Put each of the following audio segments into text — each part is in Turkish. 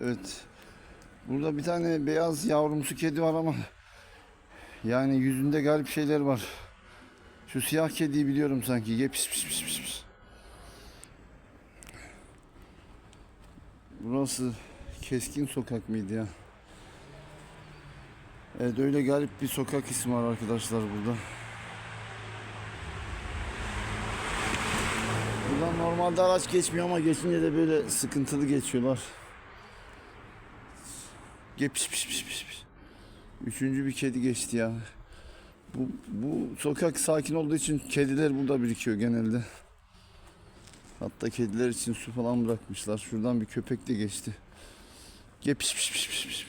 Evet. Burada bir tane beyaz yavrumsu kedi var ama yani yüzünde garip şeyler var. Şu siyah kediyi biliyorum sanki. Ye pis pis pis pis. Burası keskin sokak mıydı ya? Evet öyle garip bir sokak ismi var arkadaşlar burada. Buradan normalde araç geçmiyor ama geçince de böyle sıkıntılı geçiyorlar. Ge pis pis pis pis. Üçüncü bir kedi geçti ya. Bu, bu sokak sakin olduğu için kediler burada birikiyor genelde. Hatta kediler için su falan bırakmışlar. Şuradan bir köpek de geçti. Ge pis pis pis pis.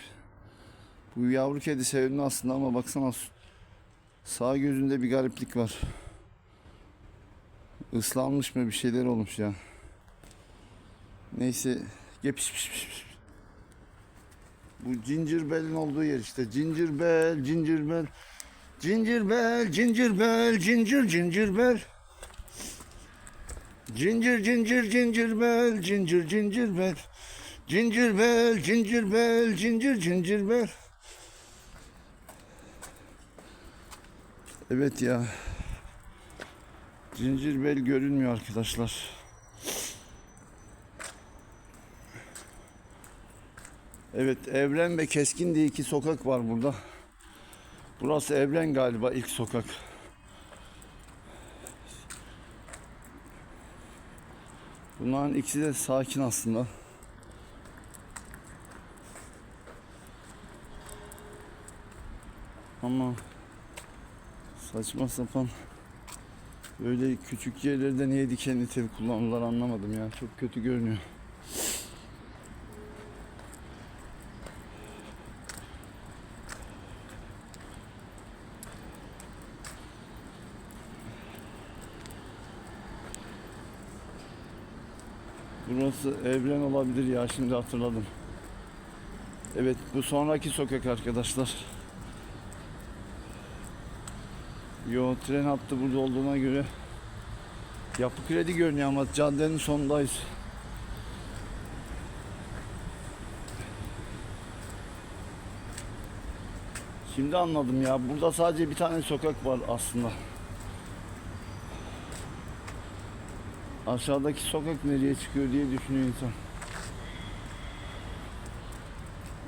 Bu yavru kedi sevimli aslında ama baksana sağ gözünde bir gariplik var. Islanmış mı bir şeyler olmuş ya. Neyse. Ge pis pis pis pis. Bell, Ginger Bell, Ginger, Ginger Bell. Ginger, Ginger, Ginger Bell, Ginger, Ginger Bell. Ginger Bell, Ginger Bell, Ginger, Ginger Bell. Evet ya. Ginger Bell görünmüyor arkadaşlar. Evet Evren ve Keskin diye iki sokak var burada. Burası Evren galiba ilk sokak. Bunların ikisi de sakin aslında. Ama saçma sapan böyle küçük yerlerde niye dikenli tel kullanırlar anlamadım ya. Çok kötü görünüyor. Burası evren olabilir ya şimdi hatırladım. Evet bu sonraki sokak arkadaşlar. Yo tren hattı burada olduğuna göre yapı kredi görünüyor ama caddenin sonundayız. Şimdi anladım ya. Burada sadece bir tane sokak var aslında. Aşağıdaki sokak nereye çıkıyor diye düşünüyor insan.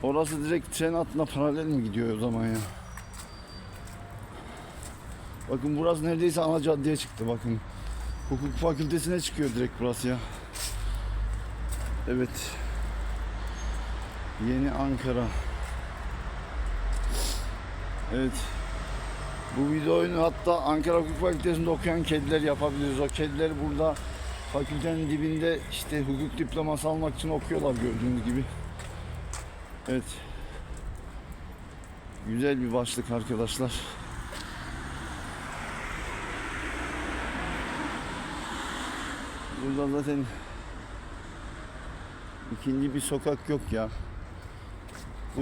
Orası direkt tren hattına paralel mi gidiyor o zaman ya? Bakın burası neredeyse ana caddeye çıktı bakın. Hukuk fakültesine çıkıyor direkt burası ya. Evet. Yeni Ankara. Evet. Bu videoyu hatta Ankara Hukuk Fakültesi'nde okuyan kediler yapabiliriz. O kediler burada fakültenin dibinde işte hukuk diploması almak için okuyorlar gördüğünüz gibi. Evet. Güzel bir başlık arkadaşlar. Burada zaten ikinci bir sokak yok ya. Bu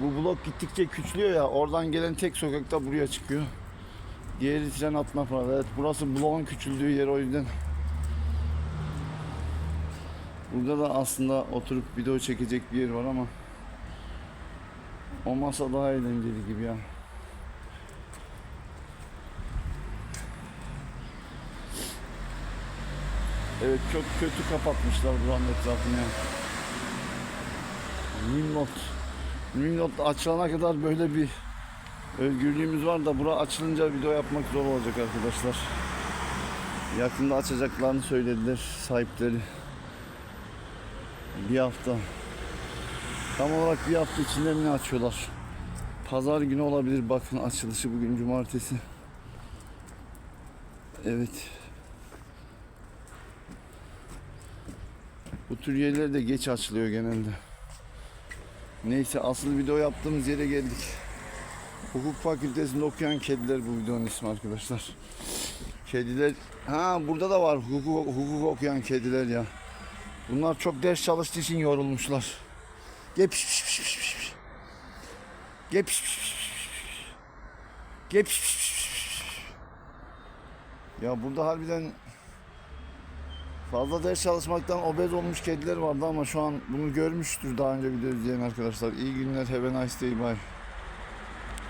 bu blok gittikçe küçülüyor ya. Oradan gelen tek sokak da buraya çıkıyor. Diğeri tren atma falan. Evet burası bloğun küçüldüğü yer o yüzden. Burada da aslında oturup video çekecek bir yer var ama o masa daha eğlenceli gibi ya. Evet çok kötü kapatmışlar buranın etrafını ya. Nimrod. Nimrod açılana kadar böyle bir özgürlüğümüz var da bura açılınca video yapmak zor olacak arkadaşlar. Yakında açacaklarını söylediler sahipleri. Bir hafta. Tam olarak bir hafta içinde mi açıyorlar? Pazar günü olabilir bakın açılışı bugün cumartesi. Evet. Bu tür yerler de geç açılıyor genelde. Neyse asıl video yaptığımız yere geldik. Hukuk fakültesinde okuyan kediler bu videonun ismi arkadaşlar. Kediler ha burada da var hukuk, hukuk okuyan kediler ya. Bunlar çok ders çalıştığı için yorulmuşlar. Gel piş piş piş piş piş piş. Piş piş piş piş piş piş. Ya burada harbiden Fazla ders çalışmaktan obez olmuş kediler vardı ama şu an bunu görmüştür daha önce video izleyen arkadaşlar. İyi günler, have a nice day, bye.